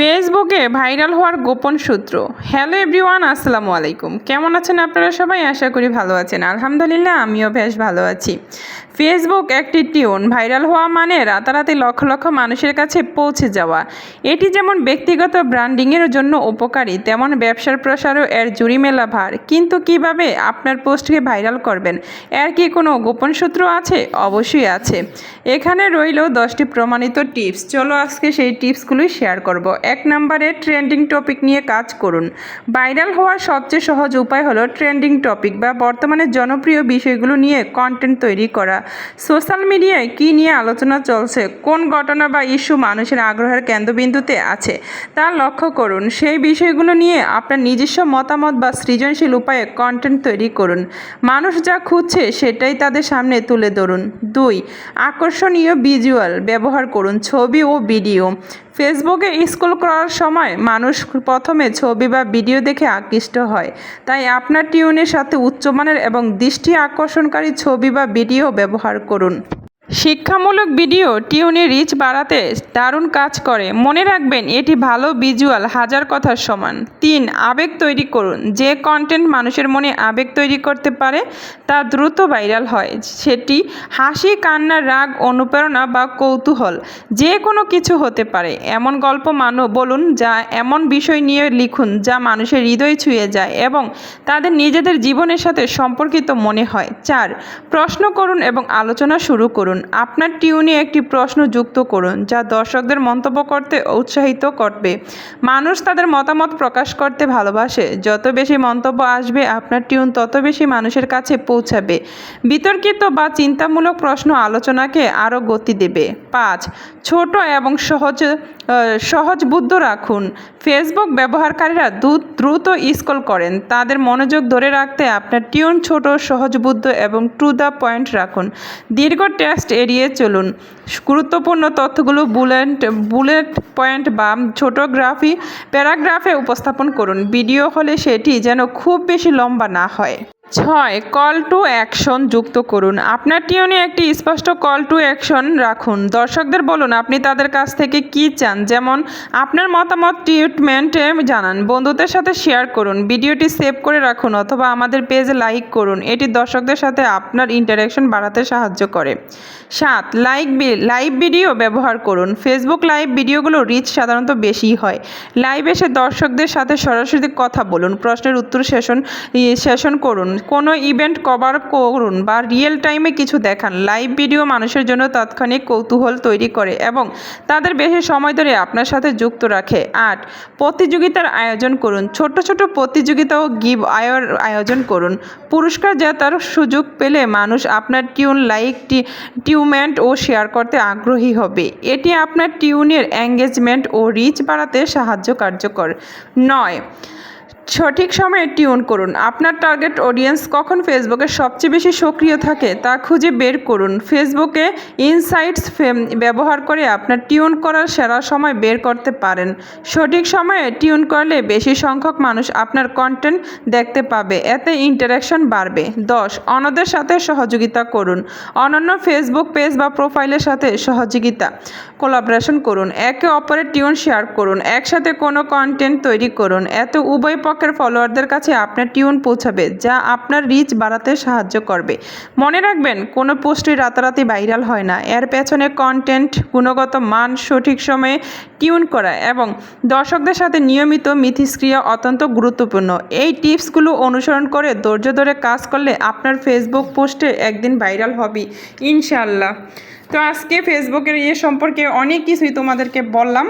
ফেসবুকে ভাইরাল হওয়ার গোপন সূত্র। হ্যালো এভরিওয়ান, আসসালামু আলাইকুম। কেমন আছেন আপনারা সবাই? আশা করি ভালো আছেন। আলহামদুলিল্লাহ, আমিও বেশ ভালো আছি। ফেসবুক একটি টিউন, ভাইরাল হওয়া মানে রাতারাতি লক্ষ লক্ষ মানুষের কাছে পৌঁছে যাওয়া। এটি যেমন ব্যক্তিগত ব্র্যান্ডিংয়ের জন্য উপকারী, তেমন ব্যবসার প্রসারও এর জুড়ি মেলা ভার। কিন্তু কীভাবে আপনার পোস্টকে ভাইরাল করবেন? এর কি কোনো গোপন সূত্র আছে? অবশ্যই আছে। এখানে রইল দশটি প্রমাণিত টিপস। চলো আজকে সেই টিপসগুলোই শেয়ার করব। এক নম্বরে ট্রেন্ডিং টপিক নিয়ে কাজ করুন। ভাইরাল হওয়ার সবচেয়ে সহজ উপায় হলো ট্রেন্ডিং টপিক বা বর্তমানে জনপ্রিয় বিষয়গুলো নিয়ে কন্টেন্ট তৈরি করা। সোশ্যাল মিডিয়ায় কী নিয়ে আলোচনা চলছে, কোন ঘটনা বা ইস্যু মানুষের আগ্রহের কেন্দ্রবিন্দুতে আছে, তা লক্ষ্য করুন। সেই বিষয়গুলো নিয়ে আপনার নিজস্ব মতামত বা সৃজনশীল উপায়ে কন্টেন্ট তৈরি করুন। মানুষ যা খুঁজছে সেটাই তাদের সামনে তুলে ধরুন। দুই, আকর্ষণীয় ভিজুয়াল ব্যবহার করুন, ছবি ও ভিডিও ফেসবুকে স্ক্রল করার সময় মানুষ প্রথমে ছবি বা ভিডিও দেখে আকৃষ্ট হয়। তাই আপনার টিউনের সাথে উচ্চমানের এবং দৃষ্টি আকর্ষণকারী ছবি বা ভিডিও ব্যবহার করুন। শিক্ষামূলক ভিডিও টিউনে রিচ বাড়াতে দারুণ কাজ করে। মনে রাখবেন, এটি ভালো ভিজুয়াল, হাজার কথার সমান। তিন, আবেগ তৈরি করুন। যে কন্টেন্ট মানুষের মনে আবেগ তৈরি করতে পারে, তা দ্রুত ভাইরাল হয়। সেটি হাসি, কান্না, রাগ, অনুপ্রেরণা বা কৌতূহল, যে কোনো কিছু হতে পারে। এমন গল্প মানো, বলুন, যা এমন বিষয় নিয়ে লিখুন, যা মানুষের হৃদয় ছুঁয়ে যায় এবং তাদের নিজেদের জীবনের সাথে সম্পর্কিত মনে হয়। চার, প্রশ্ন করুন এবং আলোচনা শুরু করুন। আপনার টিউনে একটি প্রশ্ন যুক্ত করুন, যা দর্শকদের মন্তব্য করতে উৎসাহিত করবে। মানুষ তাদের মতামত প্রকাশ করতে ভালোবাসে। যত বেশি মন্তব্য আসবে, আপনার টিউন তত বেশি মানুষের কাছে পৌঁছাবে। বিতর্কিত বা চিন্তামূলক প্রশ্ন আলোচনাকে আরও গতি দেবে। পাঁচ, ছোট এবং সহজ সহজবুদ্ধ রাখুন। ফেসবুক ব্যবহারকারীরা দ্রুত স্কল করেন। তাদের মনোযোগ ধরে রাখতে আপনার টিউন, ছোট, সহজবুদ্ধ এবং টু দ্য পয়েন্ট রাখুন। দীর্ঘ টেস্ট এড়িয়ে চলুন। গুরুত্বপূর্ণ তথ্যগুলো বুলেট বুলেট পয়েন্ট বা ছোট গ্রাফি, প্যারাগ্রাফে উপস্থাপন করুন। ভিডিও হলে সেটি যেন খুব বেশি লম্বা না হয়। ছয় কল টু অ্যাকশন যুক্ত করুন। আপনার টিউনে একটি স্পষ্ট কল টু অ্যাকশন রাখুন। দর্শকদের বলুন, আপনি তাদের কাছ থেকে কি চান? যেমন, আপনার মতামত ট্রিটমেন্টে জানান, বন্ধুদের সাথে শেয়ার করুন, ভিডিওটি সেভ করে রাখুন অথবা আমাদের পেজে লাইক করুন। এটি দর্শকদের সাথে আপনার ইন্টারাকশন বাড়াতে সাহায্য করে। সাত লাইক লাইভ ভিডিও ব্যবহার করুন। ফেসবুক লাইভ ভিডিওগুলো রিচ সাধারণত বেশি হয়। লাইভ এসে দর্শকদের সাথে সরাসরি কথা বলুন, প্রশ্নের উত্তর সেশন সেশন করুন। কোনো ইভেন্ট কভার করুন বা রিয়েল টাইমে কিছু দেখান। লাইভ ভিডিও মানুষের জন্য তাৎক্ষণিক কৌতূহল তৈরি করে এবং তাদের বেশি সময় ধরে আপনার সাথে যুক্ত রাখে। আট, প্রতিযোগিতার আয়োজন করুন। ছোট ছোট প্রতিযোগিতা ও গিভ আয়র আয়োজন করুন। পুরস্কার জেতার সুযোগ পেলে মানুষ আপনার টিউন লাইক টিউমেন্ট ও শেয়ার করতে আগ্রহী হবে। এটি আপনার টিউনের এঙ্গেজমেন্ট ও রিচ বাড়াতে সাহায্য কার্যকর। নয় সঠিক সময়ে টিউন করুন। আপনার টার্গেট অডিয়েন্স কখন ফেসবুকে সবচেয়ে বেশি সক্রিয় থাকে তা খুঁজে বের করুন। ফেসবুকে ইনসাইটস ব্যবহার করে আপনার টিউন করার সেরা সময় বের করতে পারেন। সঠিক সময়ে টিউন করলে বেশি সংখ্যক মানুষ আপনার কন্টেন্ট দেখতে পাবে। এতে ইন্টারাকশন বাড়বে। দশ, অন্যদের সাথে সহযোগিতা করুন। অনন্য ফেসবুক পেজ বা প্রোফাইলের সাথে সহযোগিতা কোলাবরেশন করুন। একে অপরের টিউন শেয়ার করুন। একসাথে কোনো কন্টেন্ট তৈরি করুন। এত উভয় পক্ষের ফলোয়ারদের কাছে আপনার টিউন পৌঁছাবে, যা আপনার রিচ বাড়াতে সাহায্য করবে। মনে রাখবেন, কোনো পোস্টই রাতারাতি ভাইরাল হয় না। এর পেছনে কন্টেন্ট গুণগত মান, সঠিক সময়ে টিউন করা এবং দর্শকদের সাথে নিয়মিত মিথিস্ক্রিয়া অত্যন্ত গুরুত্বপূর্ণ। এই টিপসগুলো অনুসরণ করে ধৈর্য ধরে কাজ করলে আপনার ফেসবুক পোস্টে একদিন ভাইরাল হবে ইনশাল্লাহ তো আজকে ফেসবুকের ইয়ে সম্পর্কে অনেক কিছুই তোমাদেরকে বললাম।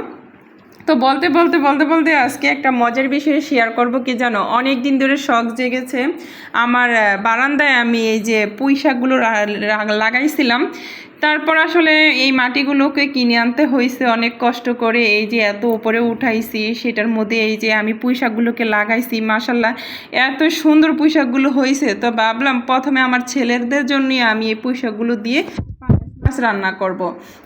তো বলতে বলতে বলতে বলতে আজকে একটা মজার বিষয়ে শেয়ার করব কি জানো? অনেক দিন ধরে শখ জেগেছে। আমার বারান্দায় আমি এই যে পুঁই শাকগুলো রা- রা- লাগাইছিলাম। তারপর আসলে এই মাটিগুলোকে কিনে আনতে হয়েছে অনেক কষ্ট করে। এই যে এত উপরে উঠাইছি, সেটার মধ্যে এই যে আমি পুঁইশাকগুলোকে লাগাইছি মাসাল্লাহ এত সুন্দর পুঁই শাকগুলো হয়েছে তো ভাবলাম প্রথমে আমার ছেলেদের জন্যই আমি এই পুঁই শাকগুলো দিয়ে রান্না করব।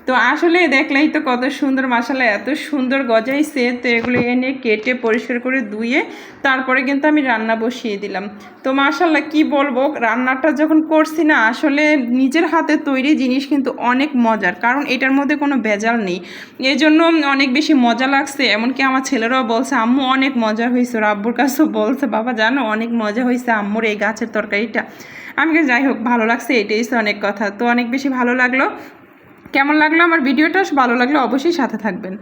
তো আসলে দেখলেই তো কত সুন্দর মশলা এত সুন্দর গজাইছে। তো এগুলো এনে কেটে পরিষ্কার করে ধুয়ে তারপরে কিন্তু আমি রান্না বসিয়ে দিলাম। তো মাশাল্লাহ কি বলব, রান্নাটা যখন করছি না, আসলে নিজের হাতে তৈরি জিনিস কিন্তু অনেক মজার, কারণ এটার মধ্যে কোনো ভেজাল নেই। এই জন্য অনেক বেশি মজা লাগছে। এমনকি আমার ছেলেরাও বলছে, আম্মু, অনেক মজা হয়েছে। ওর আব্বুর কাছেও বলছে, বাবা, জানো, অনেক মজা হয়েছে আম্মুর এই গাছের তরকারিটা। আমাকে যাই হোক, ভালো লাগছে, এটাই অনেক কথা। তো অনেক বেশি ভালো লাগল। কেমন লাগল আমার ভিডিওটা? ভালো লাগল অবশ্যই সাথে থাকবেন।